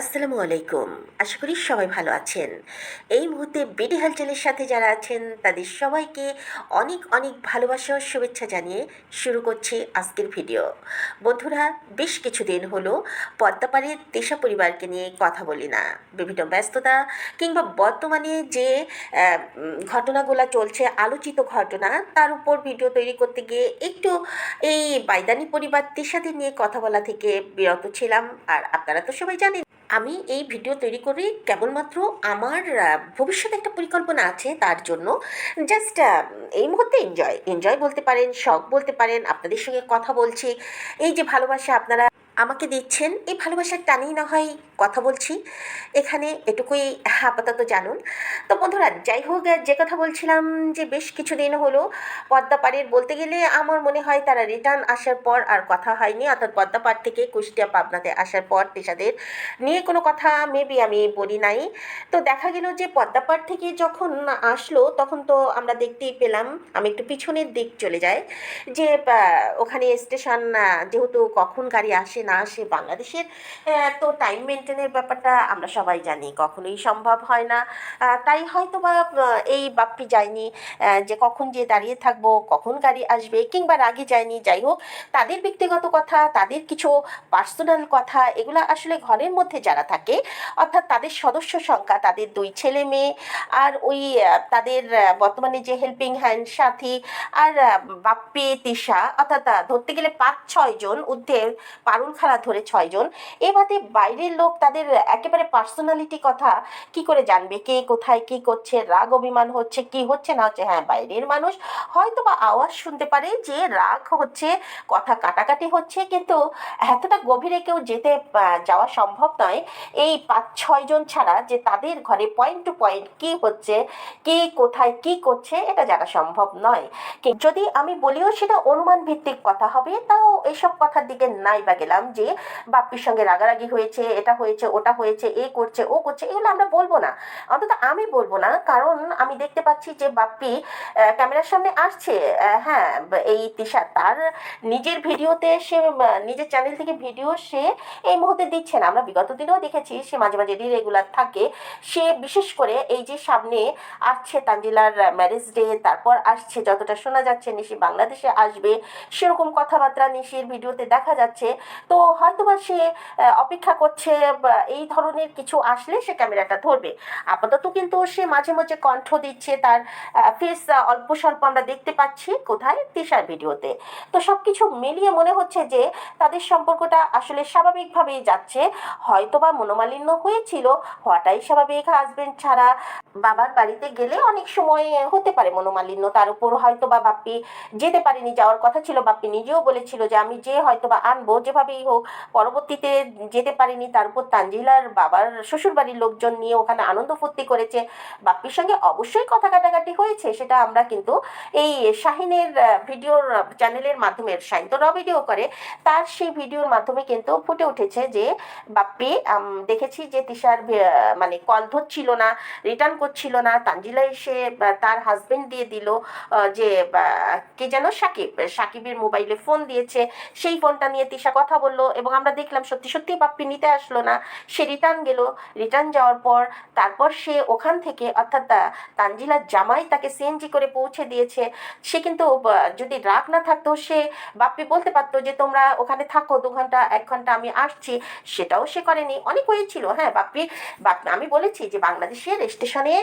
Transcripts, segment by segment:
আসসালামু আলাইকুম। আশা করি সবাই ভালো আছেন। এই মুহূর্তে বিডি হালচালের সাথে যারা আছেন, তাদের সবাইকে অনেক অনেক ভালোবাসা ও শুভেচ্ছা জানিয়ে শুরু করছি আজকের ভিডিও। বন্ধুরা, বেশ কিছুদিন হলো পদ্মাপাড়ের তেষা পরিবারকে নিয়ে কথা বলি না। বিভিন্ন ব্যস্ততা কিংবা বর্তমানে যে ঘটনাগুলো চলছে, আলোচিত ঘটনা, তার উপর ভিডিও তৈরি করতে গিয়ে একটু এই বাইদানি পরিবার তেষাদের নিয়ে কথা বলা থেকে বিরত ছিলাম। আর আপনারা তো সবাই জানেন আমি এই ভিডিও তৈরি করে কেবলমাত্র আমার ভবিষ্যতে একটা পরিকল্পনা আছে তার জন্য। জাস্ট এই মুহূর্তে এনজয় এনজয় বলতে পারেন, শখ বলতে পারেন, আপনাদের সঙ্গে কথা বলছি। এই যে ভালোবাসা আপনারা আমাকে দিচ্ছেন, এই ভালোবাসার টানেই না হয় কথা বলছি। এখানে এটুকুই আপাতত জানুন। তো বন্ধুরা, যাই হোক, যে কথা বলছিলাম যে বেশ কিছুদিন হলো পদ্মাপাড়ের বলতে গেলে আমার মনে হয় তারা রিটার্ন আসার পর আর কথা হয়নি। অর্থাৎ পদ্মাপাড় থেকে কুষ্টিয়া পাবনাতে আসার পর পেশাদের নিয়ে কোনো কথা মেবি আমি বলি নাই। তো দেখা গেল যে পদ্মাপাড় থেকে যখন আসলো, তখন তো আমরা দেখতেই পেলাম, আমি একটু পিছনের দিক চলে যাই, যে ওখানে স্টেশন যেহেতু কখন গাড়ি আসে না আসে বাংলাদেশের তো টাইম মেনটেনের ব্যাপারটা আমরা সবাই জানি, কখনোই সম্ভব হয় না। তাই হয়তো বা এই বাপ্পি যায়নি যে কখন যে দাঁড়িয়ে থাকব, কখন গাড়ি আসবে, কিংবা রাগে যায়নি, যাই হোক, তাদের ব্যক্তিগত কথা, তাদের কিছু পার্সোনাল কথা, এগুলো আসলে ঘরের মধ্যে যারা থাকে, অর্থাৎ তাদের সদস্য সংখ্যা, তাদের দুই ছেলে মেয়ে, আর ওই তাদের বর্তমানে যে হেল্পিং হ্যান্ড সাথী, আর বাপ্পি তিশা, অর্থাৎ ধরতে গেলে পাঁচ ছয় জন ঊর্ধ্বে পারুল খালা ধরে ছয়জন এ বাদে বাইরের লোক তাদের একেবারে পার্সোনালিটি কথা কি করে জানবে? কে কোথায় কি করছে? রাগ অভিমান হচ্ছে, কি হচ্ছে? না হচ্ছে হ্যাঁ বাইরের মানুষ হয়তো বা আওয়াজ শুনতে পারে যে রাগ হচ্ছে, কথা কাটাকাটি হচ্ছে, কিন্তু এতটা গভীরে কেউ যেতে যাওয়া সম্ভব নয়। এই পাঁচ ছয়জন ছাড়া যে তাদের ঘরে পয়েন্ট টু পয়েন্ট কি হচ্ছে, কে কোথায় কি করছে, এটা জানা সম্ভব নয়। যদি আমি বলিও সেটা অনুমান ভিত্তিক কথা হবে, তাও এইসব কথার দিকে নাই বা গেলাম যে বাপ্পির সঙ্গে রাগারাগি হয়েছে, এটা হয়েছে ওটা হয়েছে, এ করছে, ও করছে, এগুলো আমরা বলব না। অন্তত আমি বলব না, কারণ আমি দেখতে পাচ্ছি যে বাপ্পি ক্যামেরার সামনে আসছে। হ্যাঁ এই তিশা, তার নিজের ভিডিওতে সে নিজের চ্যানেল থেকে ভিডিও সে এই মুহূর্তে দিচ্ছে না। আমরা বিগত দিনেও দেখেছি, সে মাঝে মাঝে রেগুলার থাকে। সে বিশেষ করে এই যে সামনে আসছে তানজিলার ম্যারেজ ডে তারপর আসছে যতটা শোনা যাচ্ছে, নিশি বাংলাদেশে আসবে, সেরকম কথাবার্তা নিশির ভিডিওতে দেখা যাচ্ছে। তো হয়তোবা সে অপেক্ষা করছে এই ধরনের কিছু আসলে সে ক্যামেরাটা ধরবে। আপাতত কিন্তু সে মাঝে মাঝে কণ্ঠ দিচ্ছে, তার ফেস অল্প স্বল্প আমরা দেখতে পাচ্ছি কোথায়? তিশার ভিডিওতে। তো সব কিছু মিলিয়ে মনে হচ্ছে যে তাদের সম্পর্কটা আসলে স্বাভাবিকভাবেই যাচ্ছে। হয়তোবা মনোমালিন্য হয়েছিল, হওয়াটাই স্বাভাবিক। হাজবেন্ড ছাড়া বাবার বাড়িতে গেলে অনেক সময় হতে পারে মনোমালিন্য। তার উপর হয়তো বা বাপ্পি যেতে পারেনি, যাওয়ার কথা ছিল, বাপ্পি নিজেও বলেছিল যে আমি যে হয়তো বা আনব, যেভাবেই হোক, পরবর্তীতে যেতে পারিনি, তার উপর তানজিলার বাবার শ্বশুরবাড়ির লোকজন নিয়ে ওখানে আনন্দ ফুর্তি করেছে। বাপ্পির সঙ্গে অবশ্যই কথা কাটাকাটি হয়েছে, সেটা আমরা কিন্তু এই শাহিনের ভিডিওর চ্যানেলের মাধ্যমে, শাহিন তো র ভিডিও করে, তার সেই ভিডিওর মাধ্যমে কিন্তু ফুটে উঠেছে যে বাপ্পি দেখেছি যে তিশার মানে কল ধরছিল না রিটার্ন করছিল না, তানজিলা এসে তার হাজবেন্ড দিয়ে দিল যে কে যেন সাকিব, সাকিবের মোবাইলে ফোন দিয়েছে, সেই ফোনটা নিয়ে তিশা কথা বলল এবং আমরা দেখলাম সত্যি সত্যি বাপ্পি নিতে আসলো না। সে রিটার্ন গেল। রিটার্ন যাওয়ার পর তারপর সে ওখান থেকে অর্থাৎ তানজিলার জামাই তাকে সিএনজি করে পৌঁছে দিয়েছে। সে কিন্তু যদি রাগ না থাকতো, সে বাপ্পি বলতে পারতো যে, তোমরা ওখানে থাকো, দু ঘণ্টা, এক ঘণ্টা আমি আসছি। সেটাও সে করেনি। অনেক হয়েছিল হ্যাঁ বাপ্পি বাপ আমি বলেছি যে, বাংলাদেশের স্টেশনে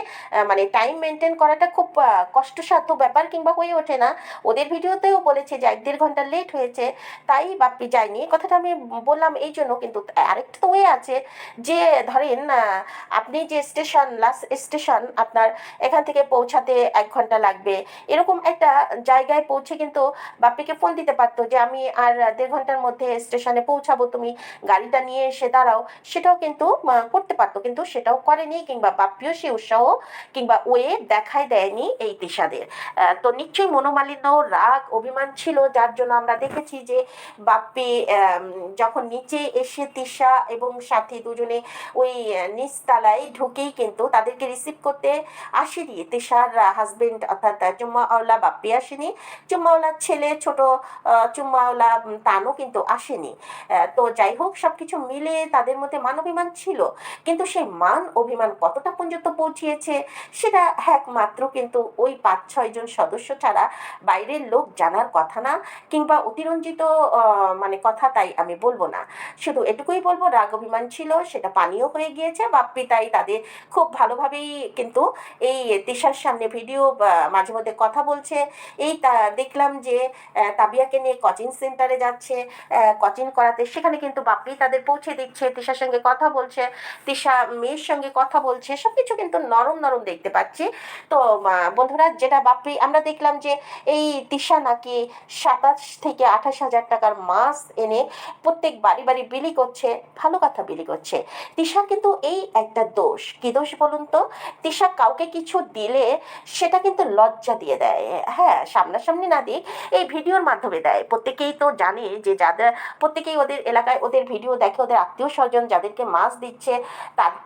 মানে টাইম মেনটেন করাটা খুব কষ্টসাধ্য ব্যাপার কিংবা হয়ে ওঠে না। ওদের ভিডিওতেও বলেছে যে, এক দেড় ঘণ্টা লেট হয়েছে। তাই বাপ্পি যায়নি। কথাটা আমি বললাম এই জন্য, কিন্তু আরেকটা তো ওয়ে আছে যে ধরেন আপনি যে স্টেশন লাস্ট স্টেশন আপনার এখান থেকে পৌঁছাতে এক ঘণ্টা লাগবে। এরকম একটা জায়গায় পৌঁছে কিন্তু বাপ্পিকে ফোন দিতে পারতো যে, আমি আর দেড় ঘণ্টার মধ্যে স্টেশনে পৌঁছাবো, তুমি গাড়িটা নিয়ে এসে দাঁড়াও। সেটাও কিন্তু করতে পারতো, কিন্তু সেটাও করেনি কিংবা বাপ্পিও সে উৎসাহ কিংবা ওয়ে দেখায় দেয়নি এই তিশাদের তো নিশ্চয়ই মনোমালিন্য, রাগ, অভিমান ছিল, যার জন্য আমরা দেখেছি যে বাপ্পি যখন নিচে এসে তিশা এবং সাথী দুজনে ওই নিচতলায় ঢুকেই কিন্তু তাদেরকে রিসিভ করতে আসেনি তিশার হাজবেন্ড অর্থাৎ জুম্মাওয়ালা বাপ্পি আসেনি। চুম্মাওয়ালার ছেলে ছোট আহ, চুম্মাওয়ালা তানও কিন্তু আসেনি। তো যাই হোক সব কিছু মিলে তাদের মধ্যে মান অভিমান ছিল। কিন্তু সেই মান অভিমান কতটা পর্যন্ত পৌঁছিয়েছে সেটা একমাত্র কিন্তু ওই পাঁচ ছয়জন সদস্য ছাড়া বাইরের লোক জানার কথা না কিংবা অতিরঞ্জিত মানে কথা তাই আমি বলব না। শুধু এটুকুই বলব রাগ অভিমান ছিল, সেটা পানীয় হয়ে গিয়েছে। বাপ্পি তাই তাদের খুব ভালোভাবেই কিন্তু এই তিশার সামনে ভিডিও মাঝে মধ্যে কথা বলছে। এই দেখলাম যে তাবিয়াকে নিয়ে কোচিং সেন্টারে যাচ্ছে কোচিং করাতে। সেখানে কিন্তু বাপ্পি তাদের পৌঁছে দিচ্ছে, তিশার সঙ্গে কথা বলছে, তিশা মেয়ের সঙ্গে কথা বলছে। সব কিছু কিন্তু নরম নরম দেখতে পাচ্ছি। তো বন্ধুরা, যেটা বাপ্পি, আমরা দেখলাম যে, এই তিশা নাকি সাতাশ থেকে আঠাশ হাজার টাকার মাছ এনে প্রত্যেক বাড়ি বাড়ি বিলি করছে। ভালো কথা বিলি করছে। তিশা কিন্তু এই একটা দোষ। কি দোষ বলুন তো? তিশা কাউকে কিছু দিলে সেটা কিন্তু লজ্জা দিয়ে দেয়। হ্যাঁ সামনাসামনি না দিক, এই ভিডিওর মাধ্যমে দেয়। প্রত্যেকেই তো জানে যে যাদের, প্রত্যেকেই ওদের এলাকায় ওদের ভিডিও দেখে, ওদের আত্মীয় স্বজন যাদেরকে মাছ দিচ্ছে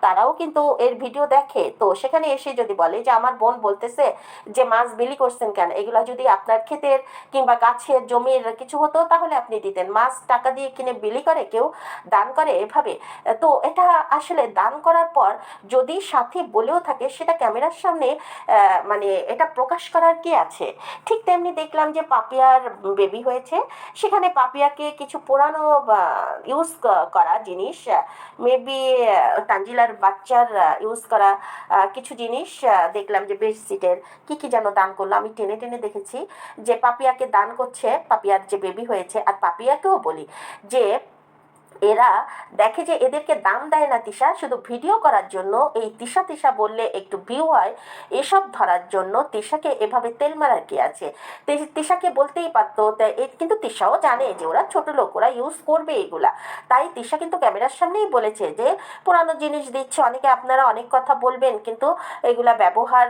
তারাও কিন্তু এর ভিডিও দেখে। তো সেখানে এসে যদি বলে যে, আমার বোন বলতেছে যে, মাছ বিলি করছেন কেন? এগুলা যদি আপনার ক্ষেতের কিংবা গাছের জমির কিছু হতো, তাহলে আপনি দিতেন। মাছ টাকা দিয়ে কিনে বিলি করে, কেউ দান করে এভাবে। তো এটা আসলে দান করার পর যদি সাথী বলেও থাকে, সেটা ক্যামেরার সামনে মানে এটা প্রকাশ করার কি আছে? ঠিক তেমনি দেখলাম যে পাপিয়ার বেবি হয়েছে। সেখানে পাপিয়াকে কিছু পুরানো ইউজ করা জিনিস মেবি তানজিলার বাচ্চার ইউজ করা কিছু জিনিস দেখলাম যে বেডশিটের কি কি যেন দান করল। আমি টেনে টেনে দেখেছি যে পাপিয়াকে দান করছে, পাপিয়ার যে বেবি হয়েছে। আর পাপিয়াকেও বলি যে এরা দেখে যে এদেরকে দাম দেয় না তিশা, শুধু ভিডিও করার জন্য। এই তিশা তিশা বললে একটু ভিউ হয়। এসব ধরার জন্য তিশাকে এভাবে তেল মারার কি আছে? তিশাকে বলতেই পারতো কিন্তু তিশাও জানে যে ওরা ছোট লোক, ওরা ইউজ করবে এগুলা। তাই তিশা কিন্তু ক্যামেরার সামনেই বলেছে যে, পুরানো জিনিস দিচ্ছে, অনেকে আপনারা অনেক কথা বলবেন, কিন্তু এগুলা ব্যবহার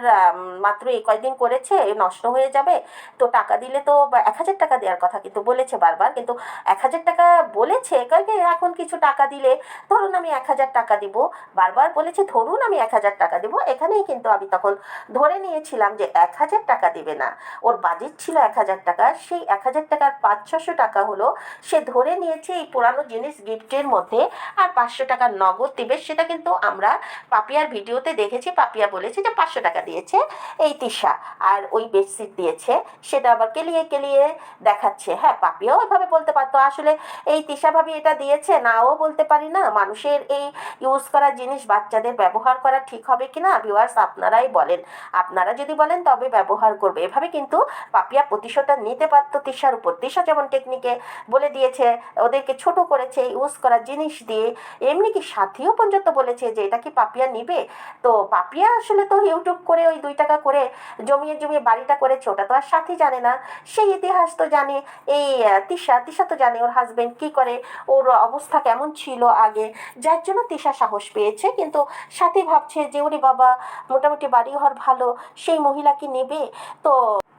মাত্র এই কয়দিন করেছে নষ্ট হয়ে যাবে। তো টাকা দিলে তো এক হাজার টাকা দেওয়ার কথা কিন্তু বলেছে বারবার, কিন্তু এক হাজার টাকা বলেছে কাকে এখন কিছু টাকা দিলে, ধরুন আমি এক হাজার টাকা দিব। বারবার বলেছে, ধরুন আমি এক হাজার টাকা দিব। এখানেই কিন্তু আমি তখন ধরে নিয়েছিলাম যে, এক হাজার টাকা দিবে না। ওর বাজেট ছিল এক হাজার টাকা। সেই এক হাজার টাকার পাঁচ ছশো টাকা হলো সে ধরে নিয়েছে এই পুরানো জিনিস গিফটের মধ্যে। আর পাঁচশো টাকা নগদ দিবে, সেটা কিন্তু আমরা পাপিয়ার ভিডিওতে দেখেছি। পাপিয়া বলেছে যে, পাঁচশো টাকা দিয়েছে এই তিশা। আর ওই বেডশিট দিয়েছে। সেটা আবার কেলিয়ে কেলিয়ে দেখাচ্ছে। হ্যাঁ পাপিয়াও এভাবে বলতে পারতো। আসলে এই তিশা ভাবি এটা দিয়েছে নাও বলতে পারি না? মানুষের এই ইউজ করা জিনিস বাচ্চাদের ব্যবহার করা ঠিক হবে কি না? ভিউয়ার্স আপনারাই বলেন। আপনারা যদি বলেন, তবে ব্যবহার করবে। এভাবে কিন্তু পাপিয়া প্রতিশোধটা নিতে পারতো তিশার উপর। তিশা যেমন টেকনিকে বলে দিয়েছে, ওদেরকে ছোট করেছে ইউজ করা জিনিস দিয়ে। এমনি কি সাথীও পর্যন্ত বলেছে যে, এটা কি পাপিয়া নিবে? তো পাপিয়া আসলে তো ইউটিউব করে ওই দুই টাকা করে জমিয়ে জমিয়ে বাড়িটা করেছে। ওটা তো আর সাথী জানে না। সেই ইতিহাস তো জানে। এই তিশা তিশা তো জানে ওর হাজবেন্ড কি করে। ওর অবস্থা কেমন ছিল আগে? যার জন্য তিশা সাহস পেয়েছে। কিন্তু সাথে ভাবছে যে, ওরে বাবা, মোটামুটি বাড়ি ঘর ভালো, সেই মহিলাকে নেবে? তো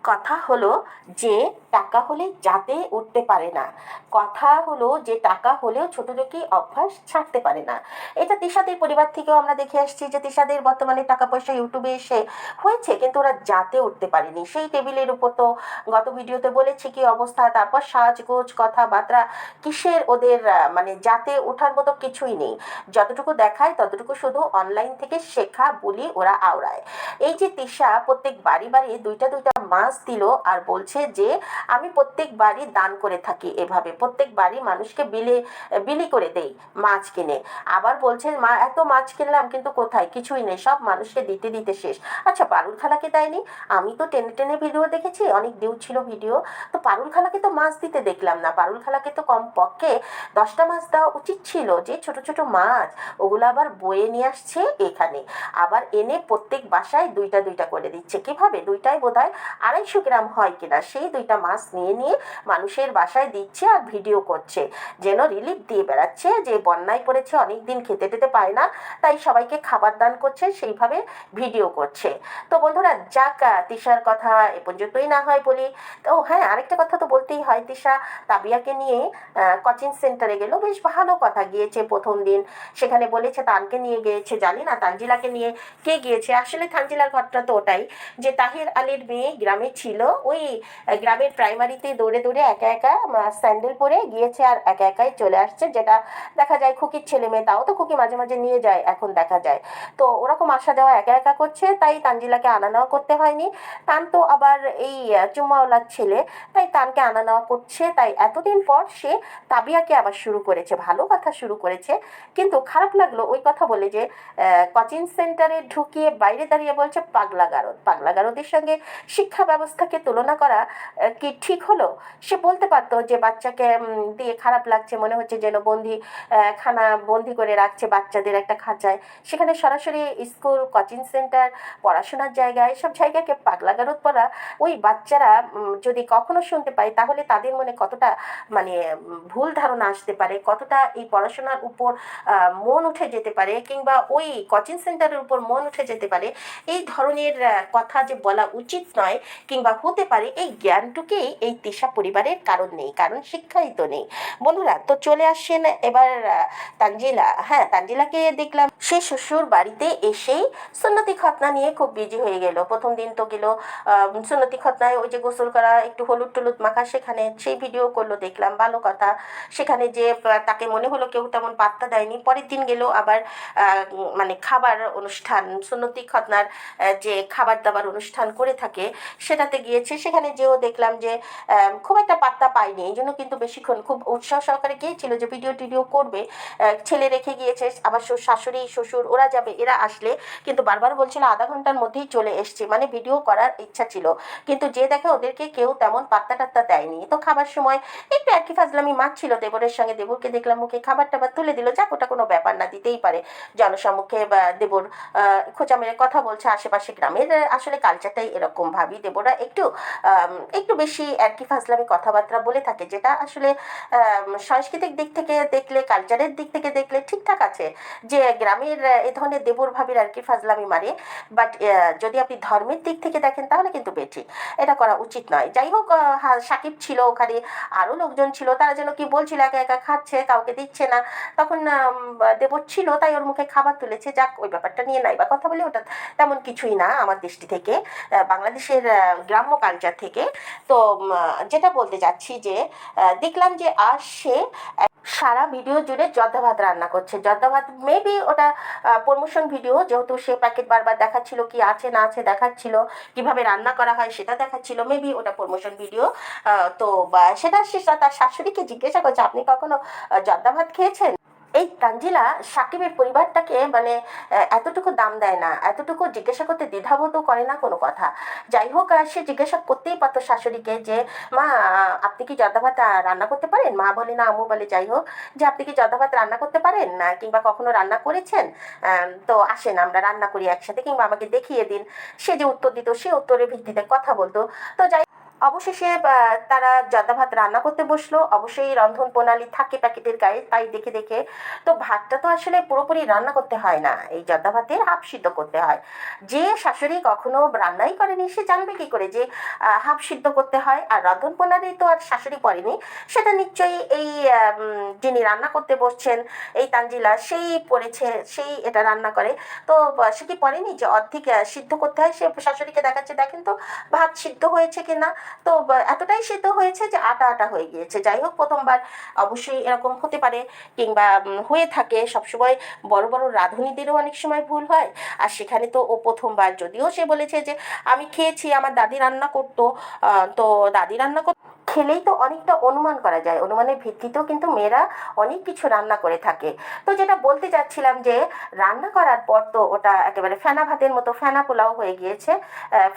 কথা হলো যে টাকা হলে যাতে উঠতে পারে না। কথা হলো যে টাকা হলেও ছোট থেকে অভ্যাস ছাড়তে পারে না। এটা তিশাদের পরিবার থেকেও আমরা দেখে আসছি যে তিশাদের বর্তমানে টাকা পয়সা ইউটিউবে এসে হয়েছে, কিন্তু ওরা যাতে উঠতে পারেনি। সেই টেবিলের উপর তো গত ভিডিওতে বলেছি কি অবস্থা, তারপর সাজগোজ, কথাবার্তা, কিসের ওদের মানে যাতে ওঠার মতো কিছুই নেই। যতটুকু দেখায় ততটুকু শুধু অনলাইন থেকে শেখা, বলি ওরা আওড়ায়। এই যে তিশা, প্রত্যেক বাড়ি বাড়ি দুইটা দুইটা মাছ দিল আর বলছে যে, আমি প্রত্যেক বাড়ি দান করে থাকি এভাবে। প্রত্যেক বাড়ি মানুষকে বিলে, বিলি করে দেই মাছ কিনে। আবার বলছে মা, এত মাছ কিনলাম, কিন্তু কোথায়? কিছুই নেই। সব মানুষকে দিতে দিতে শেষ। আচ্ছা পারুল খালাকে দেয়নি? আমি তো টেনে টেনে ভিডিও দেখেছি। অনেক ডিউ ছিল ভিডিও। তো পারুল খালাকে তো মাছ দিতে দেখলাম না। পারুল খালাকে তো কম পক্ষে দশটা মাছ দেওয়া উচিত ছিল যে, ছোট ছোট মাছ। ওগুলো আবার বয়ে নিয়ে আসছে এখানে। আবার এনে প্রত্যেক বাসায় দুইটা দুইটা করে দিচ্ছে। কীভাবে দুইটাই বোধ হয় আড়াইশো গ্রাম হয় কিনা সেই দুইটা মাছ নিয়ে নিয়ে মানুষের বাসায় দিচ্ছে আর ভিডিও করছে। যেন রিলিফ দিয়ে বেড়াচ্ছে যে বন্যায় পড়েছে অনেক দিন খেতে টেতে পায় না, তাই সবাইকে খাবার দান করছে, সেইভাবে ভিডিও করছে। তো বন্ধুরা, যাক তিশার কথা এ পর্যন্তই না হয় বলি। তো হ্যাঁ আরেকটা কথা তো বলতেই হয় তিশা, তাবিয়াকে নিয়ে কোচিং সেন্টারে গেল, বেশ ভালো কথা গিয়েছে প্রথম দিন। সেখানে বলেছে তানকে নিয়ে গিয়েছে, জানি না তানজিলাকে নিয়ে কে গিয়েছে। আসলে তানজিলার ঘটনা তো ওটাই যে তাহির আলীর মেয়ে গ্রামে ছিল। ওই গ্রামের প্রাইমারিতে দৌড়ে দৌড়ে একা একা স্যান্ডেল পরে গিয়েছে আর একা একাই চলে আসছে, যেটা দেখা যায় খুকির ছেলে মেয়ে, তাও তো খুকি মাঝে মাঝে নিয়ে যায়, এখন দেখা যায়। তো ওরকম আসা যাওয়া একা একা করছে, তাই তানজিলাকে আনা নেওয়া করতে হয়নি। তান তো আবার এই চুম্মাওয়ালার ছেলে, তাই তানকে আনা নেওয়া করছে। তাই এতদিন পর সে তাবিয়াকে আবার শুরু করেছে, ভালো কথা শুরু করেছে। কিন্তু খারাপ লাগল ওই কথা বলে যে কোচিং সেন্টারে ঢুকিয়ে বাইরে দাঁড়িয়ে বলছে পাগলা গারদ পাগলা গারদের সঙ্গে শিক্ষা ব্যবস্থাকে তুলনা করা কি ঠিক হলো? সে বলতে পারতো যে বাচ্চাকে দিয়ে খারাপ লাগছে, মনে হচ্ছে যেন বন্দি খানা বন্দি করে রাখছে বাচ্চাদের একটা খাঁচায়। সেখানে সরাসরি স্কুল, কোচিং সেন্টার, পড়াশোনার জায়গা, এসব জায়গাকে পাগলা গারদ পড়া ওই বাচ্চারা যদি কখনো শুনতে পায়, তাহলে তাদের মনে কতটা মানে ভুল ধারণা আসতে পারে, কতটা এই পড়াশোনার উপর মন উঠে যেতে পারে, কিংবা ওই কোচিং সেন্টারের উপর মন উঠে যেতে পারে, এই ধরনের কথা যে বলা উচিত নয় কিংবা হতে পারে এই জ্ঞানটুকুই এই তিশা পরিবারের কারণ নেই, কারণ শিক্ষাই তো নেই। বন্ধুরা, তো চলে আসছেন এবার তানজিলা। হ্যাঁ তানজিলাকে দেখলাম, সে শ্বশুর বাড়িতে এসেই সুন্নতি খতনা নিয়ে খুব বিজি হয়ে গেল। প্রথম দিন তো গেল সুন্নতি খতনায় ওই যে গোসল করা, একটু হলুদ টলুদ মাখা সেখানে, সেই ভিডিও করল, দেখলাম, ভালো কথা। সেখানে যে তাকে মনে হলো কেউ তেমন পাত্তা দেয়নি। পরের দিন গেল আবার মানে খাবার অনুষ্ঠান, সুন্নতি খতনার যে খাবার দাবার অনুষ্ঠান করে থাকে সেটাতে গিয়েছে, সেখানে যেও দেখলাম যে খুব একটা পাত্তা পাইনি এই জন্য কিন্তু বেশিক্ষণ খুব উৎসাহ সহকারে গিয়েছিল যে ভিডিও টিডিও করবে। ছেলে রেখে গিয়েছে, আবার শাশুড়ি, শ্বশুর, ওরা যাবে, এরা আসলে কিন্তু বারবার বলছিল আধা ঘণ্টার মধ্যেই চলে এসছে। মানে ভিডিও করার ইচ্ছা ছিল। কিন্তু যে দেখে ওদেরকে কেউ তেমন পাত্তা টাত্তা দেয়নি। তো খাবার সময় একটু একই ফাজলামি মাছ ছিল দেবরের সঙ্গে। দেবরকে দেখলাম মুখে খাবার টাবার তুলে দিল। যাক, ওটা কোনো ব্যাপার না, দিতেই পারে। জনসম্মুখে দেবর খোঁচা মেরে কথা বলছে আশেপাশে গ্রামের। আসলে কালচারটাই এরকম, ভাবি দেবরা একটু আম, একটু বেশি কি ফাজলামি কথাবার্তা বলে থাকে যেটা আসলে সাংস্কৃতিক দিক থেকে দেখলে কালচারের দিক থেকে দেখলে ঠিকঠাক আছে যে গ্রামের এ ধরনের দেবর ভাবির আর কি ফাজলামি মারে। বাট যদি আপনি ধর্মের দিক থেকে দেখেন তাহলে কিন্তু বেঠিক এটা করা উচিত নয়। যাই হোক সাকিব ছিল ওখানে আরও লোকজন ছিল তারা যেন কি বলছিল একা একা খাচ্ছে কাউকে দিচ্ছে না তখন দেবর ছিল তাই ওর মুখে খাবার তুলেছে যাক ওই ব্যাপারটা নিয়ে নাই বা কথা বলে ওটা তেমন কিছুই না আমার দৃষ্টি থেকে। বাংলাদেশের গ্রাম্য কালচার থেকে। তো যেটা বলতে চাচ্ছি যে দেখলাম যে আর সে সারা ভিডিও জুড়ে জর্দা ভাত রান্না করছে। জর্দা ভাত মেবি ওটা প্রমোশন ভিডিও যেহেতু সে প্যাকেট বারবার দেখাচ্ছিল কি আছে না আছে দেখাচ্ছিল, কীভাবে রান্না করা হয় সেটা দেখাচ্ছিল মেবি ওটা প্রমোশন ভিডিও তো সেটা সে তার শাশুড়িকে জিজ্ঞাসা করছে, আপনি কখনো জর্দা ভাত খেয়েছেন? এই তানজিলা সাকিবের পরিবারটাকে মানে এতটুকু দাম দেয় না, এতটুকু জিজ্ঞাসা করতে দ্বিধাবোধও করে না কোনো কথা। যাই হোক সে জিজ্ঞাসা করতেই পারতো শাশুড়িকে যে, মা, আপনি কি জর্দা ভাত রান্না করতে পারেন? মা বলে না আমু বলে। যাই হোক, যে, আপনি কি জর্দা ভাত রান্না করতে পারেন, না, কিংবা কখনো রান্না করেছেন? তো আসেন, আমরা রান্না করি একসাথে, কিংবা আমাকে দেখিয়ে দিন। সে যে উত্তর দিত, সে উত্তরের ভিত্তিতে কথা বলতো। তো যাই অবশেষে তারা ভাত রান্না করতে বসল। অবশ্যই রন্ধন প্রণালী থাকে প্যাকেটের গায়ে, তাই দেখে দেখে। তো ভাতটা তো আসলে পুরোপুরি রান্না করতে হয় না, এই ভাতের হাফ সিদ্ধ করতে হয়। যে শাশুড়ি কখনো রান্নাই করেনি, সে জানবে কি করে যে হাফ সিদ্ধ করতে হয়। আর রন্ধন প্রণালী তো আর শাশুড়ি করেনি, সেটা নিশ্চয়ই এই যিনি রান্না করতে বসছেন, এই তানজিলা, সেই পড়েছে, সেই এটা রান্না করে। তো সে কি পড়েনি যে অর্ধেক সিদ্ধ করতে হয়? সে শাশুড়িকে দেখাচ্ছে, দেখেন তো ভাত সিদ্ধ হয়েছে কি না তো এতটাই সিদ্ধ হয়েছে যে আটা আটা হয়ে গিয়েছে। যাই হোক, প্রথমবার অবশ্যই এরকম হতে পারে কিংবা হয়ে থাকে। সবসময় বড় বড় রাঁধুনিদেরও অনেক সময় ভুল হয়। আর সেখানে তো ও প্রথমবার। যদিও সে বলেছে যে, আমি খেয়েছি, আমার দাদি রান্না করতো। তো দাদি রান্না করতো খেলেই তো অনেকটা অনুমান করা যায়। অনুমানের ভিত্তিতেও কিন্তু মেয়েরা অনেক কিছু রান্না করে থাকে। তো যেটা বলতে চাচ্ছিলাম যে, রান্না করার পর তো ওটা একেবারে ফেনা ভাতের মতো, ফেনা পোলাও হয়ে গিয়েছে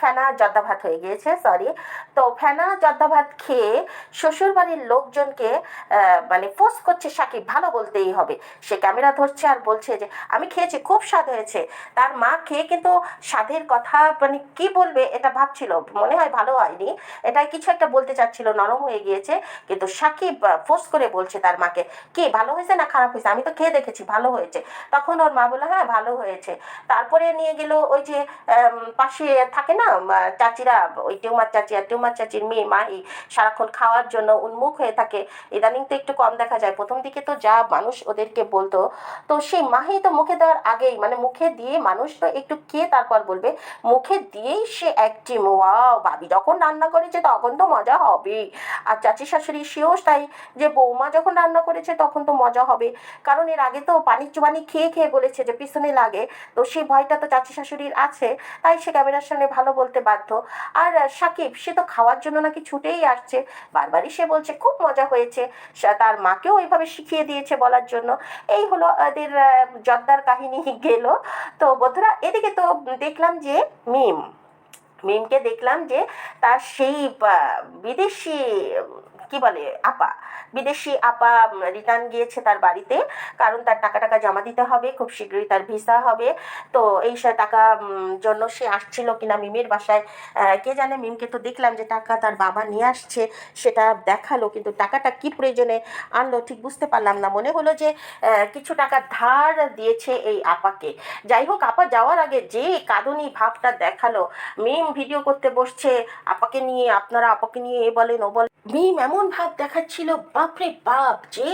ফেনা জর্দা ভাত হয়ে গিয়েছে সরি তো ফেনা জর্দা ভাত খেয়ে শ্বশুরবাড়ির লোকজনকে মানে ফোর্স করছে সাকিব, ভালো বলতেই হবে। সে ক্যামেরা ধরছে আর বলছে যে, আমি খেয়েছি, খুব স্বাদ হয়েছে। তার মা খেয়ে কিন্তু স্বাদের কথা মানে কি বলবে এটা ভাবছিল, মনে হয় ভালো হয়নি। এটা কিছু একটা বলতে চাচ্ছিল নরম হয়ে গিয়েছে, কিন্তু সাকিব ফোর্স করে বলছে তার মাকে, কি, ভালো হয়েছে না খারাপ হয়েছে? আমি তো খেয়ে দেখেছি, ভালো হয়েছে। তখন ওর মা বলে হ্যাঁ ভালো হয়েছে। তারপরে নিয়ে গেল ওই যে পাশে থাকে না চাচিরা, ওই টিউমার চাচি, আর টিউমার চাচির মেয়ে মাহি, সারাক্ষণ খাওয়ার জন্য উন্মুখ হয়ে থাকে। ইদানিং তো একটু কম দেখা যায়। প্রথম দিকে তো যা মানুষ ওদেরকে বলতো, তো সেই মাহি তো মুখে দেওয়ার আগেই মানে মুখে দিয়ে মানুষ তো একটু খেয়ে তারপর বলবে? মুখে দিয়েই সে একটি ওয়াও, ভাবি যখন রান্না করেছে তখন তো মজা হবেই। আর চাচি শাশুড়ি সেও তাই যে বৌমা যখন রান্না করেছে তখন তো মজা হবে। কারণ এর আগে তো পানি চুবানি খেয়ে খেয়ে বলেছে যে পিছনে লাগে। তো সেই ভয়টা তো চাচি শাশুড়ির আছে, তাই সে ক্যামেরার সামনে ভালো বলতে বাধ্য। আর সাকিব, সে তো খাওয়ার জন্য নাকি ছুটেই আসছে। বারবারই সে বলছে, খুব মজা হয়েছে। তার মাকেও ওইভাবে শিখিয়ে দিয়েছে বলার জন্য। এই হলো এদের জর্দার কাহিনী গেল। তো বন্ধুরা, এদিকে তো দেখলাম যে মিম মিমকে দেখলাম যে তার সেই বিদেশি কি বলে, আপা, বিদেশি আপা রিটার্ন গিয়েছে তার বাড়িতে, কারণ তার টাকা টাকা জমা দিতে হবে, খুব শীঘ্রই তার ভিসা হবে। তো এই সব টাকা জন্য সে আসছিল কিনা মিমের বাসায় কে জানে, মিমকে তো দেখলাম যে টাকা তার বাবা নিয়ে আসছে, সেটা দেখাল, কিন্তু টাকাটা কি প্রয়োজনে আনলো ঠিক বুঝতে পারলাম না। মনে হলো যে কিছু টাকা ধার দিয়েছে এই আপাকে। যাই হোক, আপা যাওয়ার আগে যে কাঁদুনি ভাবটা দেখাল, মিম ভিডিও করতে বসছে, আপাকে নিয়ে, আপনারা আপাকে নিয়ে এ বলেন, ও বলেন। মিম এমন ভাব দেখাচ্ছিল, বাপরে বাপ, যে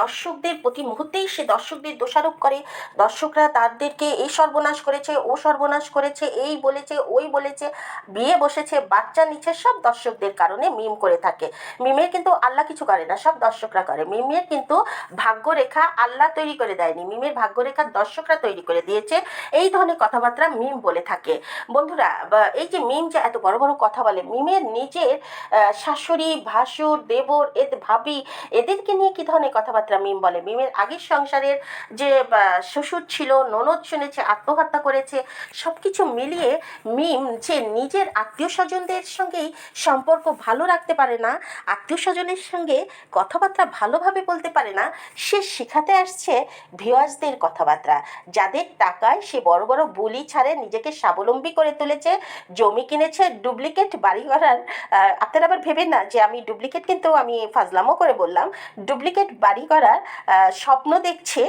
দর্শকদের প্রতি মুহূর্তেই সে দর্শকদের দোষারোপ করে। দর্শকরা তাদেরকে এই সর্বনাশ করেছে, ও সর্বনাশ করেছে, এই বলেছে, ওই বলেছে, বিয়ে বসেছে, বাচ্চা নিচ্ছে, সব দর্শকদের কারণে মিম করে থাকে। মিমের কিন্তু আল্লাহ কিছু করে না, সব দর্শকরা করে। মিমের কিন্তু ভাগ্যরেখা আল্লাহ তৈরি করে দেয়নি। মিমের ভাগ্যরেখা দর্শকরা তৈরি করে দিয়েছে। এই ধরনের কথাবার্তা মিম বলে থাকে। বন্ধুরা এই যে মিম যে এত বড় বড় কথা বলে, মিমের নিজের শাশুড়ি ভাসুর, দেবর, এদ, ভাবি এদেরকে নিয়ে কি ধরনের কথাবার্তা মিম বলে? মিমের আগের সংসারের যে শ্বশুর ছিল, ননদ শুনেছে, আত্মহত্যা করেছে সব কিছু মিলিয়ে মিম যে নিজের আত্মীয় স্বজনদের সঙ্গেই সম্পর্ক ভালো রাখতে পারে না, আত্মীয় স্বজনের সঙ্গে কথাবার্তা ভালোভাবে বলতে পারে না, সে শেখাতে আসছে ভিওয়াসদের কথাবার্তা। যাদের টাকায় সে বড় বড় বুলি ছাড়ে নিজেকে স্বাবলম্বী করে তুলেছে, জমি কিনেছে ডুপ্লিকেট বাড়ি করার আপনারা আবার ভেবেন না যে আমি ডুপ্লিকেট কিন্তু আমি ফাজলামও করে বললাম ডুপ্লিকেট বাড়ি করার স্বপ্ন দেখছে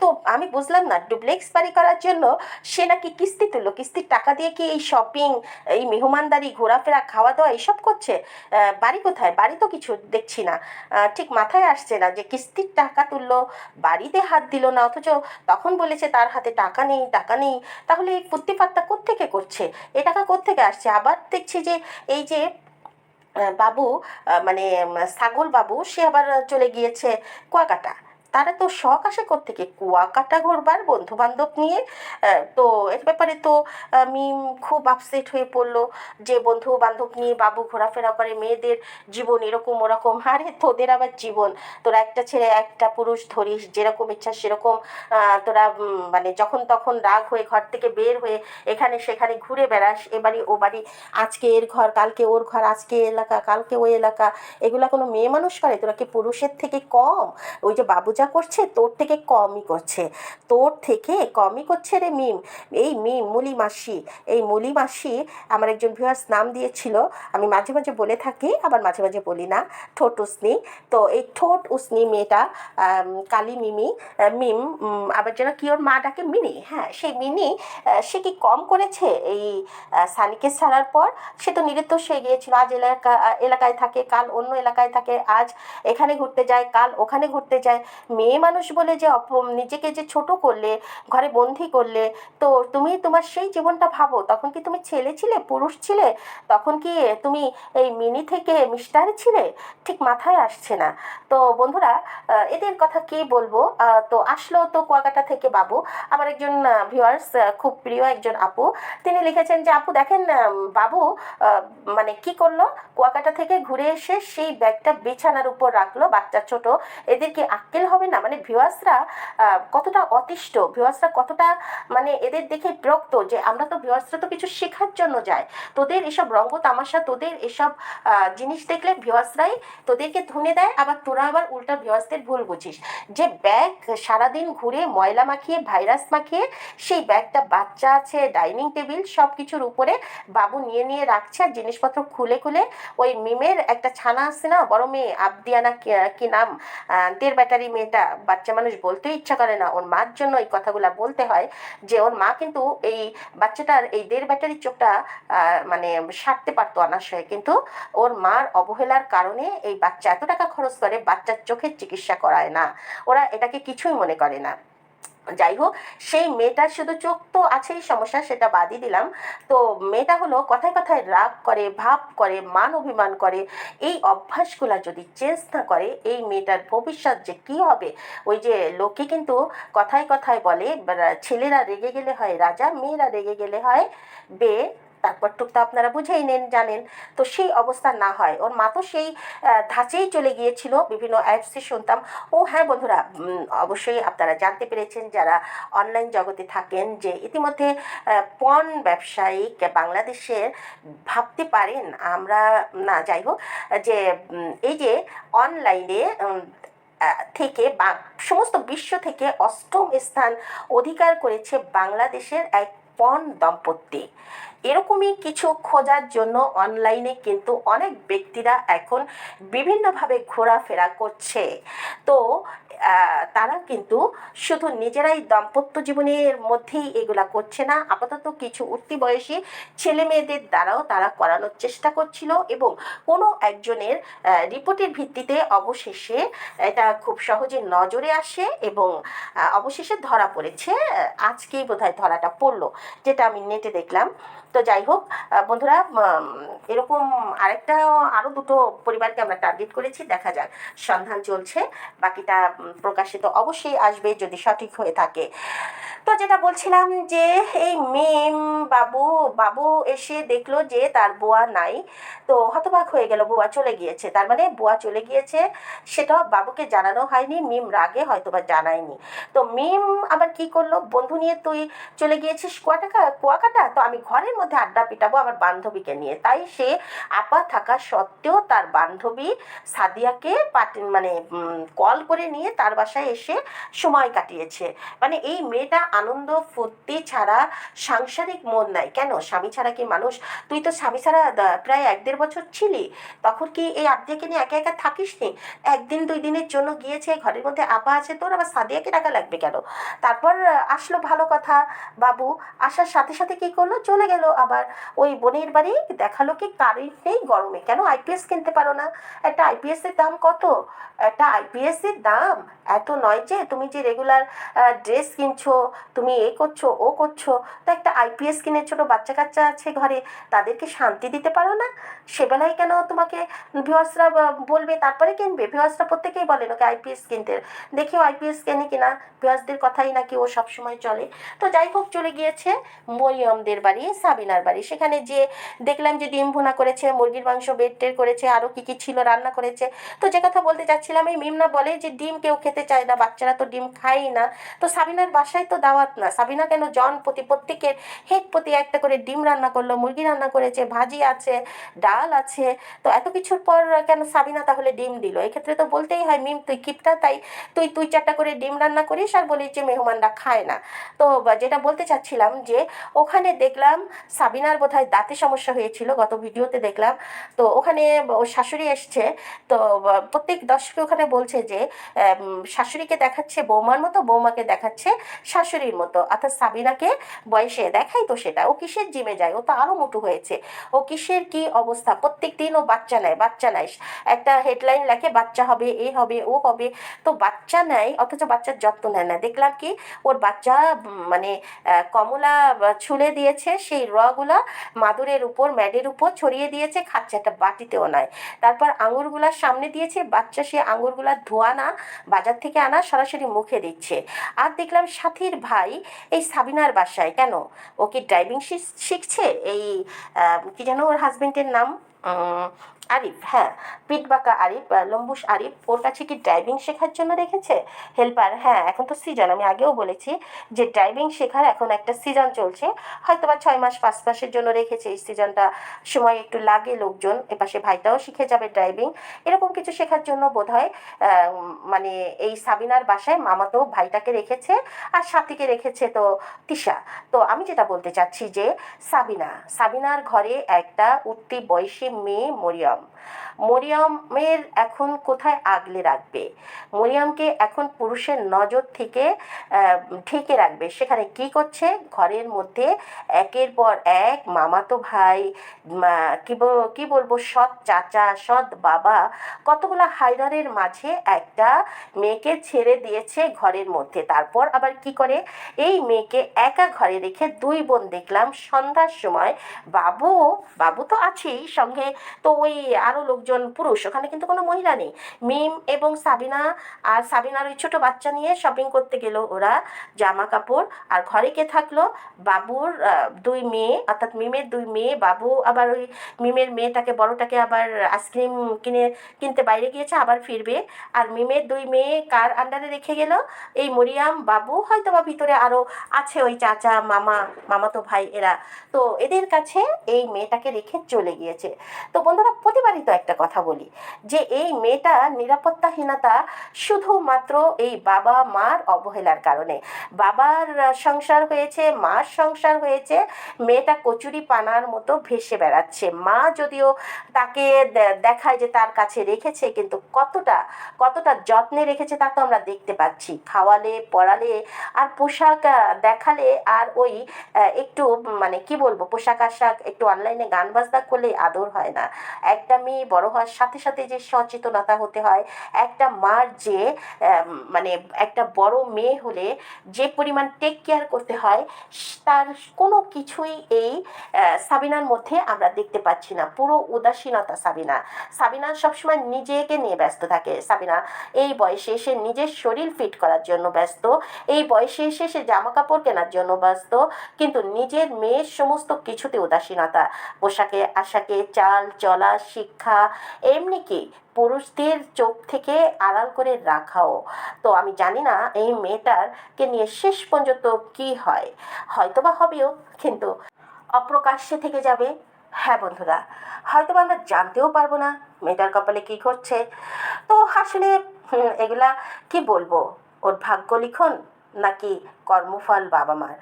তো আমি বুঝলাম না ডুপ্লেক্স বাড়ি করার জন্য সে নাকি কিস্তি তুললো, কিস্তির টাকা দিয়ে কি এই শপিং এই মেহমানদারি, ঘোরাফেরা খাওয়া দাওয়া এইসব করছে বাড়ি কোথায়? বাড়ি তো কিছু দেখছি না। ঠিক মাথায় আসছে না যে কিস্তির টাকা তুললো, বাড়িতে হাত দিল না, অথচ তখন বলেছে তার হাতে টাকা নেই টাকা নেই, তাহলে এই ফুর্তি ফাত্তা কোত্থেকে করছে? এ টাকা কোত্থেকে আসছে? আবার দেখছি যে এই যে বাবু মানে ছাগল বাবু সে আবার চলে গিয়েছে কুয়াকাটা। তারা তো শখ আসে থেকে কুয়াকাটা ঘুরবার বন্ধু বান্ধব নিয়ে তো এর ব্যাপারে তো আমি খুব আপসেট হয়ে পড়ল যে বন্ধু বান্ধব নিয়ে বাবু ঘোরাফেরা করে মেয়েদের জীবন এরকম ওরকম। আরে তোদের আবার জীবন। তোরা একটা ছেলে, একটা পুরুষ ধরিস, যেরকম ইচ্ছা সেরকম তোরা মানে যখন তখন রাগ হয়ে ঘর থেকে বের হয়ে এখানে সেখানে ঘুরে বেড়াস। এ বাড়ি ও বাড়ি, আজকে এর ঘর, কালকে ওর ঘর, আজকে এলাকা, কালকে ওই এলাকা। এগুলা কোনো মেয়ে মানুষ করে? তোরা কি পুরুষের থেকে কম? ওই যে বাবু যা করছে, তোর থেকে কমই করছে। তোর থেকে কমই করছে রে মিম। এই মিম মুলি মাসি এই মুলি মাসি আমার একজন ভিউয়ার্স নাম দিয়েছিল। আমি মাঝে মাঝে বলে থাকি, আবার মাঝে মাঝে বলি না। ঠোঁট উসনি। তো এই ঠোঁট উসনি মেয়েটা কালী মিমি মিম আবার যেন কি ওর মা ডাকে, মিনি। হ্যাঁ সেই মিনি সে কি কম করেছে এই সানিকে ছাড়ার পর? সে তো নিরুত্তর সে গিয়েছিল। আজ এলাকা এলাকায় থাকে, কাল অন্য এলাকায় থাকে। আজ এখানে ঘুরতে যায়, কাল ওখানে ঘুরতে যায়। মেয়ে মানুষ বলে যে নিজেকে যে ছোট করলে, ঘরে বন্দি করলে, তো তুমি তোমার সেই জীবনটা ভাবো। তখন কি তুমি ছেলে ছিলে, পুরুষ ছিলে? তখন কি তুমি এই মিনি থেকে মিস্টার ছিলে? ঠিক মাথায় আসছে না। তো বন্ধুরা এদের কথা কি বলব? তো আসলো তো কুয়াকাটা থেকে বাবু। আমার একজন ভিউয়ার্স খুব প্রিয় একজন আপু। তিনি লিখেছেন যে, আপু, দেখেন বাবু মানে কি করল? কুয়াকাটা থেকে ঘুরে এসে সেই ব্যাগটা বিছানার উপর রাখল, বাচ্চা ছোট। এদের কি আক্কেল হবে না? মানে ভিউয়ার্সরা কতটা অতিষ্ঠ? ভিউয়ার্সরা কতটা মানে এদের দেখে বিরক্ত যে আমরা তো ভিউয়ার্সরা তো কিছু শেখার জন্য যায় তোদের এসব রঙ্গ তামাশা, তোদের এসব জিনিস দেখলে ভিউয়ার্সরাই তোদেরকে ধুনে দেয়, আবার তোরা আবার উল্টা ভিউয়ার্সদের ভুল বুঝিস। যে ব্যাগ সারাদিন ঘুরে ময়লা মাখিয়ে ভাইরাস মাখিয়ে, সেই ব্যাগটা বাচ্চা আছে ডাইনিং টেবিল সব কিছুর উপরে বাবু নিয়ে নিয়ে রাখছে আর জিনিসপত্র খুলে খুলে ওই মিমের একটা ছানা আছে না, বড় মেয়ে, আবদিয়ানা কি- নাম দেড় ব্যাটারি মেয়েটা বাচ্চা মানুষ বলতে ইচ্ছা করে না। ওর মার জন্য এই কথাগুলো বলতে হয় যে, ওর মা কিন্তু এই বাচ্চাটার এই দেড় ব্যাটারি চোখটা মানে সারতে পারতো অনাশয়ে কিন্তু ওর মার অবহেলার কারণে এই বাচ্চা এত টাকা খরচ করে বাচ্চার চোখের চিকিৎসা করায় না। ওরা এটাকে কিছুই মনে করে না। যাই হোক সেই মেয়েটার শুধু চোখ তো আছেই, সমস্যা সেটা বাদই দিলাম। তো মেয়েটা হলো কথায় কথায় রাগ করে, ভাব করে, মান অভিমান করে। এই অভ্যাসগুলো যদি চেঞ্জ না করে, এই মেয়েটার ভবিষ্যৎ যে কি হবে? ওই যে লোকে কিন্তু কথায় কথায় বলে ছেলেরা রেগে গেলে হয় রাজা, মেয়েরা রেগে গেলে হয় বে তারপর টুক তো আপনারা বুঝেই নেন, জানেন। তো সেই অবস্থা না হয়। ওর মা তো সেই ধাঁচেই চলে গিয়েছিল বিভিন্ন অ্যাপসে শুনতাম। ও হ্যাঁ বন্ধুরা অবশ্যই আপনারা জানতে পেরেছেন যারা অনলাইন জগতে থাকেন যে ইতিমধ্যে পণ ব্যবসায়িক বাংলাদেশের ভাবতে পারেন আমরা না, যাই হোক, যে এই যে অনলাইনে থেকে বা সমস্ত বিশ্ব থেকে অষ্টম স্থান অধিকার করেছে বাংলাদেশের এক পণ দম্পতি। এরকমই কিছু খোঁজার জন্য অনলাইনে কিন্তু অনেক ব্যক্তিরা এখন বিভিন্নভাবে ঘোরাফেরা করছে। তো তারা কিন্তু শুধু নিজেরাই দাম্পত্য জীবনের মধ্যেই এগুলা করছে না। আপাতত কিছু উঠতি বয়সী ছেলে মেয়েদের দ্বারাও তারা করানোর চেষ্টা করছিল এবং কোনো একজনের রিপোর্টের ভিত্তিতে অবশেষে এটা খুব সহজে নজরে আসে এবং অবশেষে ধরা পড়েছে আজকেই বোধহয় ধরাটা পড়ল, যেটা আমি নেটে দেখলাম। তো যাই হোক বন্ধুরা এরকম আরেকটা আরও দুটো পরিবারকে আমরা টার্গেট করেছি, দেখা যাক সন্ধান চলছে। বাকিটা প্রকাশিত অবশ্যই আসবে যদি সঠিক হয়ে থাকে। তো যেটা বলছিলাম যে, এই মেম বাবু বাবু এসে দেখল যে তার বুয়া নাই। তো হতবাক হয়ে গেল, বুয়া চলে গিয়েছে। তার মানে বুয়া চলে গিয়েছে, সেটা বাবুকে জানানো হয়নি মিম রাগে হয়তো বা জানায়নি। তো মিম আবার কি করল? বন্ধু নিয়ে তুই চলে গিয়েছিস কুয়াটাকা, কুয়াকাটা? তো আমি ঘরের মধ্যে আড্ডা পিটাবো আমার বান্ধবীকে নিয়ে। তাই সে আপা থাকা সত্ত্বেও তার বান্ধবী সাদিয়াকে পাঠ মানে কল করে নিয়ে তার বাসায় এসে সময় কাটিয়েছে। মানে এই মেয়েটা আনন্দ, ফুর্তি ছাড়া সাংসারিক মন নাই। কেন? স্বামী ছাড়া কি মানুষ? তুই তো স্বামী ছাড়া প্রায় এক দেড় বছর ছিলি। তখন কি এই আবদিয়াকে নিয়ে একা একা থাকিস নি একদিন, দুই দিনের জন্য গিয়েছে, ঘরের মধ্যে আপা আছে, তোর আবার সাদিয়াকে টাকা লাগবে কেন? তারপর আসলো ভালো কথা। বাবু আসার সাথে সাথে কি করল? চলে গেল আবার। ওই বোনের বাড়ি দেখাল কি কারেন্ট নেই গরমে। কেন? আইপিএস কিনতে পারো না। একটা আইপিএস এর দাম কত? একটা আইপিএস এর দাম এত নয় যে তুমি যে রেগুলার ড্রেস কিনছো, তুমি এ করছ, ও করছ, তো একটা আইপিএস কিনে ছোটো বাচ্চা কাচ্চা আছে ঘরে, তাদেরকে শান্তি দিতে পারো না? সেবেলায় কেন তোমাকে ভিওয়ার্সরা বলবে, তারপরে কিনবে? ভিওয়ার্সরা প্রত্যেকেই বলেন ওকে আইপিএস কিনতে দেখিও আইপিএস কেনে কিনা? ভিওয়ার্সদের কথাই নাকি ও সবসময় চলে। তো যাই হোক, চলে গিয়েছে মরিয়মদের বাড়ি, সাবিনার বাড়ি। সেখানে যে দেখলাম যে ডিম ভুনা করেছে, মুরগির মাংস বেড টের করেছে আরও কী কী ছিল, রান্না করেছে। তো যে কথা বলতে চাচ্ছিলাম এই মিমনা বলে যে ডিম কেউ খেতে চায় না, বাচ্চারা তো ডিম খায়ই না। তো সাবিনার বাসায় তো দাওয়াত না। সাবিনা কেন জন প্রতি প্রত্যেকের হেড প্রতি একটা করে ডিম রান্না করল, মুরগি রান্না করেছে, ভাজি আছে, ডাল আছে। তো এত কিছুর পর কেন সাবিনা তাহলে ডিম দিল? এক্ষেত্রে তো বলতেই হয়, মিম তুই কিপটা, তাই তুই তুই চারটা করে ডিম রান্না করিস আর বলিস যে মেহমানরা খায় না। তো যেটা বলতে চাচ্ছিলাম যে ওখানে দেখলাম সাবিনার বোধহয় দাঁতে সমস্যা হয়েছিল, গত ভিডিওতে দেখলাম। তো ওখানে ওর শাশুড়ি এসছে, তো প্রত্যেক দর্শকে ওখানে বলছে যে শাশুড়িকে দেখাচ্ছে বৌমার মতো, বৌমাকে দেখাচ্ছে শাশুড়ির মতো। অর্থাৎ সাবিনাকে বয়সে দেখাই তো সেটা। ও কিসের জিমে যায়? ও তো আরও মোটু হয়েছে। ও কিসের কি অবস্থা? প্রত্যেক দিন ও বাচ্চা নেয় বাচ্চা নেয়। একটা হেডলাইন লেখে, বাচ্চা হবে, এ হবে, ও হবে। তো বাচ্চা নেয়, অথচ বাচ্চার যত্ন নেয় না। দেখলাম কি, ওর বাচ্চা মানে কমলা ছুলে দিয়েছে, সেই রগুলা মাদুরের উপর, ম্যাডের উপর ছড়িয়ে দিয়েছে, খাচ্ছে একটা বাটিতেও নয়। তারপর আঙুরগুলা সামনে দিয়েছে, বাচ্চা সে আঙুরগুলা ধোয়া না বাজার থেকে আনা সরাসরি মুখে দিচ্ছে। আর দেখলাম সাথীর ভাই এই সাবিনার বাসায়। কেন? ও কি ড্রাইভিং শিখছে? এই কি যেন ওর হাজবেন্ডের নাম? আরিফ হ্যাঁ পিটবাকা আরিফ লম্বুস আরিফ, ওর কাছে কি ড্রাইভিং শেখার জন্য রেখেছে? হেল্পার হ্যাঁ এখন তো সিজন আমি আগেও বলেছি যে ড্রাইভিং শেখার এখন একটা সিজন চলছে। হয়তো বা ছয় মাস, পাঁচ মাসের জন্য রেখেছে এই সিজনটা সময় একটু লাগে লোকজন, এপাশে ভাইটাও শিখে যাবে ড্রাইভিং এরকম কিছু শেখার জন্য বোধ হয় মানে এই সাবিনার বাসায় মামাতো ভাইটাকে রেখেছে আর সাথীকে রেখেছে তো তিশা। তো আমি যেটা বলতে চাচ্ছি যে সাবিনা, সাবিনার ঘরে একটা উঠতি বয়সী মেয়ে মরিয়ম। মরিয়মের এখন কোথায় আগলে রাখবে? মরিয়ামকে এখন পুরুষের নজর থেকে ঢেকে রাখবে। সেখানে কি করছে? ঘরের মধ্যে একের পর এক মামাতো ভাই কি কি বলব, সৎ চাচা, সৎ বাবা, কতগুলো হায়দারের মাঝে একটা মেয়েকে ছেড়ে দিয়েছে ঘরের মধ্যে। তারপর আবার কি করে? এই মেয়েকে একা ঘরে রেখে দুই বোন দেখলাম। সন্ধ্যার সময় বাবু বাবু তো আছেই সঙ্গে, তো ওই আরও লোকজন পুরুষ, ওখানে কিন্তু কোনো মহিলা নেই। মিম এবং সাবিনা আর সাবিনার ওই ছোটো বাচ্চা নিয়ে শপিং করতে গেল ওরা জামা কাপড়। আর ঘরে কে থাকল? বাবুর দুই মেয়ে, অর্থাৎ মিমের দুই মেয়ে, বাবু আবার ওই মিমের মেয়েটাকে, বড়টাকে আবার আইসক্রিম কিনে, কিনতে বাইরে গিয়েছে, আবার ফিরবে। আর মিমের দুই মেয়ে কার আন্ডারে রেখে গেল? এই মরিয়াম, বাবু হয়তো বা ভিতরে আরও আছে ওই চাচা, মামা, মামাতো ভাই, এরা। তো এদের কাছে এই মেয়েটাকে রেখে চলে গিয়েছে। তো বন্ধুরা প্রতিবারই তো একটা কথা বলি, যে এই মেয়েটা নিরাপত্তাহীনতা শুধুমাত্র এই বাবা মার অবহেলার কারণে। বাবার সংসার হয়েছে, মার সংসার হয়েছে, মেয়েটা কচুরি পানার মতো ভেসে বেড়াচ্ছে। মা যদিও তাকে দেখায় যে তার কাছে রেখেছে, কিন্তু কতটা কতটা যত্নে রেখেছে তা তো আমরা দেখতে পাচ্ছি। খাওয়ালে, পড়ালে, আর পোশাক দেখালে, আর ওই একটু মানে কি বলব, পোশাক আশাক, একটু অনলাইনে গান বাজনা করলে আদর হয় না। একটা মেয়ে বড় হওয়ার সাথে সাথে যে সচেতনতা হতে হয়, একটা মার যে মানে একটা বড় মেয়ে হলে যে পরিমাণ টেক কেয়ার করতে হয়, তার কোনো কিছুই এই সাবিনার মধ্যে আমরা দেখতে পাচ্ছি না। পুরো উদাসীনতা সাবিনা। সাবিনা সবসময় নিজেকে নিয়ে ব্যস্ত থাকে। সাবিনা এই বয়সে এসে নিজের শরীর ফিট করার জন্য ব্যস্ত। এই বয়সে এসে সে জামা কাপড় কেনার জন্য ব্যস্ত। কিন্তু নিজের মেয়ের সমস্ত কিছুতে উদাসীনতা। পোশাকে, আশাকে, চাল, চলা শিক্ষা, এমনি কি পুরুষদের চোখ থেকে আড়াল করে রাখাও। তো আমি জানি না এই মেয়েটারকে নিয়ে শেষ পর্যন্ত কি হয়। হয়তো বা হবেও, কিন্তু অপ্রকাশ্যে থেকে যাবে। হ্যাঁ বন্ধুরা হয়তো আমরা জানতেও পারব না মেয়েটার কপালে কি ঘটছে। তো আসলে এগুলা কি বলব? ওর ভাগ্য লিখন নাকি কর্মফল বাবা মার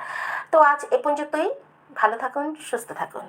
তো আজ এ পর্যন্তই। ভালো থাকুন, সুস্থ থাকুন।